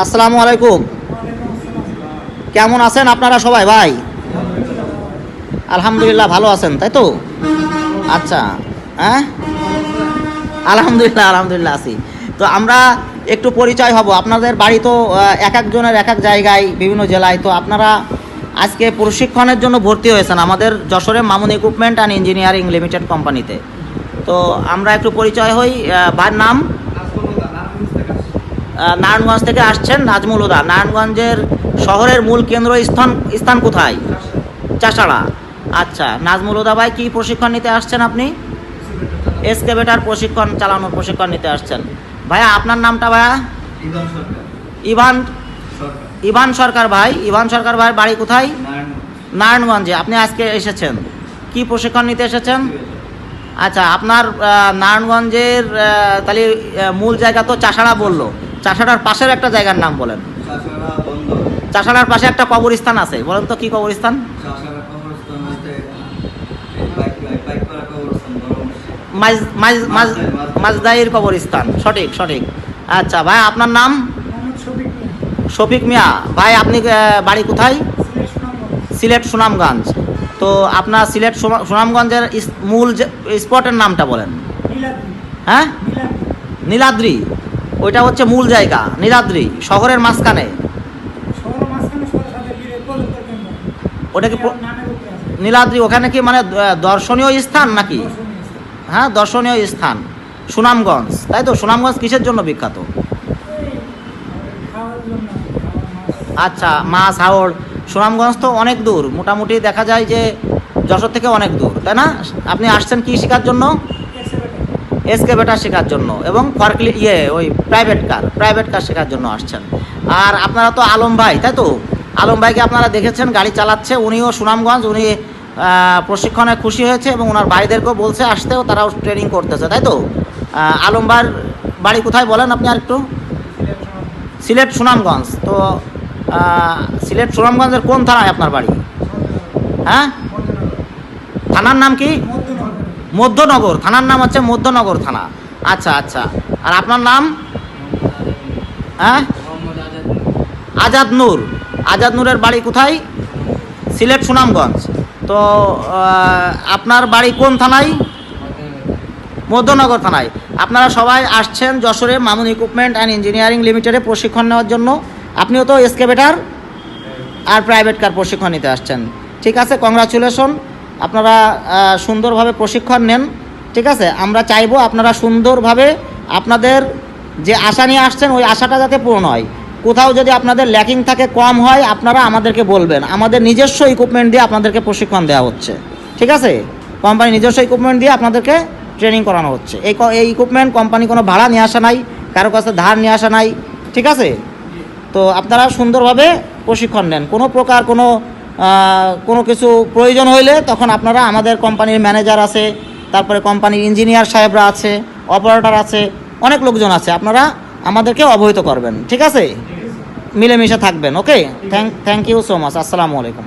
আসসালামু আলাইকুম। কেমন আছেন আপনারা সবাই ভাই? আলহামদুলিল্লাহ ভালো আছেন, তাই তো? আচ্ছা হ্যাঁ? আলহামদুলিল্লাহ আলহামদুলিল্লাহ আছি। তো আমরা একটু পরিচয় হব। আপনাদের বাড়ি তো এক একজনের এক এক জায়গায়, বিভিন্ন জেলায়। তো আপনারা আজকে প্রশিক্ষণের জন্য ভর্তি হয়েছেন আমাদের যশোরে Mamun equipment and engineering limited কোম্পানিতে। তো আমরা একটু পরিচয় হই বার নাম? নারায়ণগঞ্জ থেকে আসছেন নাজমুল হুদা। নারায়ণগঞ্জের শহরের মূল কেন্দ্র স্থান স্থান কোথায়? চাষাড়া। আচ্ছা নাজমুল হুদা ভাই কী প্রশিক্ষণ নিতে আসছেন আপনি? এসকেভেটার প্রশিক্ষণ চালানোর প্রশিক্ষণ নিতে আসছেন। ভাইয়া আপনার নামটা ভাইয়া? ইভান ইভান? সরকার। ভাই ইভান সরকার ভাই বাড়ি কোথায়? নারায়ণগঞ্জে। আপনি আজকে এসেছেন। কি প্রশিক্ষণ নিতে এসেছেন? আচ্ছা আপনার নারায়ণগঞ্জের তাহলে মূল জায়গা তো চাষাড়া বলল। চাষাড়ার পাশের একটা জায়গার নাম বলেন। চাষাড়ার পাশে একটা কবরস্থান আছে বলেন তো কি কবরস্থান? চাষারা কবরস্থান সঠিক সঠিক। আচ্ছা ভাই আপনার নাম? শফিক মিয়া। ভাই আপনি বাড়ি কোথায়? সিলেট সুনামগঞ্জ। তো আপনার সিলেট সুনা- সুনামগঞ্জের মূল যে- স্পটের নামটা বলেন। হ্যাঁ? নীলাদ্রি। ওইটা হচ্ছে মূল জায়গা নীলাদ্রি শহরের মাঝখানে। ওটা কি নীলাদ্রি ওখানে কি মানে দর্শনীয় স্থান নাকি? হ্যাঁ দর্শনীয় স্থান সুনামগঞ্জ। তাই তো সুনামগঞ্জ কিসের জন্য বিখ্যাত? আচ্ছা মাছ হাওড় সুনামগঞ্জ তো অনেক দূর। মোটামুটি দেখা যায় যে যশোর থেকে অনেক দূর তাই না? আপনি আসছেন কি শেখার জন্য? এসকেভেটার শেখার জন্য এবং ফরকলি ইয়ে ওই প্রাইভেট কার প্রাইভেট কার শেখার জন্য আসছেন। আর আপনারা তো আলম ভাই, তাই তো? আলম ভাইকে আপনারা দেখেছেন, গাড়ি চালাচ্ছে, উনিও সুনামগঞ্জ, উনি প্রশিক্ষণে খুশি হয়েছে এবং ওনার ভাইদেরকেও বলছে, আসতেও তারাও ট্রেনিং করতেছে, তাই তো? আলম ভাইয়ের বাড়ি কোথায় বলেন আপনি আর একটু সিলেট সুনামগঞ্জ। তো সিলেট সুনামগঞ্জের কোন থানায় আপনার বাড়ি? হ্যাঁ? থানার নাম কি? মধ্যনগর, থানার নাম হচ্ছে মধ্যনগর থানা। আচ্ছা আচ্ছা। আর আপনার নাম? হ্যাঁ? আজাদ নূর। আজাদ নূরের বাড়ি কোথায়? সিলেট, সুনামগঞ্জ। তো আপনার বাড়ি কোন থানায়? মধ্যনগর থানায়। আপনারা সবাই আসছেন যশোরে মামুন ইকুইপমেন্ট অ্যান্ড ইঞ্জিনিয়ারিং লিমিটেডে প্রশিক্ষণ নেওয়ার জন্য। আপনিও তো এসকেভেটার আর প্রাইভেট কার প্রশিক্ষণ নিতে আসছেন। ঠিক আছে কংগ্রাচুলেশন আপনারা সুন্দরভাবে প্রশিক্ষণ নেন, ঠিক আছে? আমরা চাইব আপনারা সুন্দরভাবে আপনাদের যে আশা নিয়ে আসছেন, ওই আশাটা যাতে পূরণ হয়। কোথাও যদি আপনাদের ল্যাকিং থাকে, কম হয়, আপনারা আমাদেরকে বলবেন। আমাদের নিজস্ব ইকুইপমেন্ট দিয়ে আপনাদেরকে প্রশিক্ষণ দেওয়া হচ্ছে। ঠিক আছে? কোম্পানি নিজস্ব ইকুইপমেন্ট দিয়ে আপনাদেরকে ট্রেনিং করানো হচ্ছে। এই এই ইকুইপমেন্ট কোম্পানি কোনো ভাড়া নিয়ে আসা নাই, কারও কাছে ধার নিয়ে আসা নাই, ঠিক আছে? তো আপনারা সুন্দরভাবে প্রশিক্ষণ নেন। কোনো প্রকার কোনো কোনো কিছু প্রয়োজন হইলে তখন আপনারা আমাদের কোম্পানির ম্যানেজার আছে, তারপরে কোম্পানির ইঞ্জিনিয়ার সাহেবরা আছে, অপারেটর আছে, অনেক লোকজন আছে, আপনারা আমাদেরকে অবহিত করবেন, ঠিক আছে? মিলেমিশে থাকবেন okay thank thank you so much আসসালামু আলাইকুম।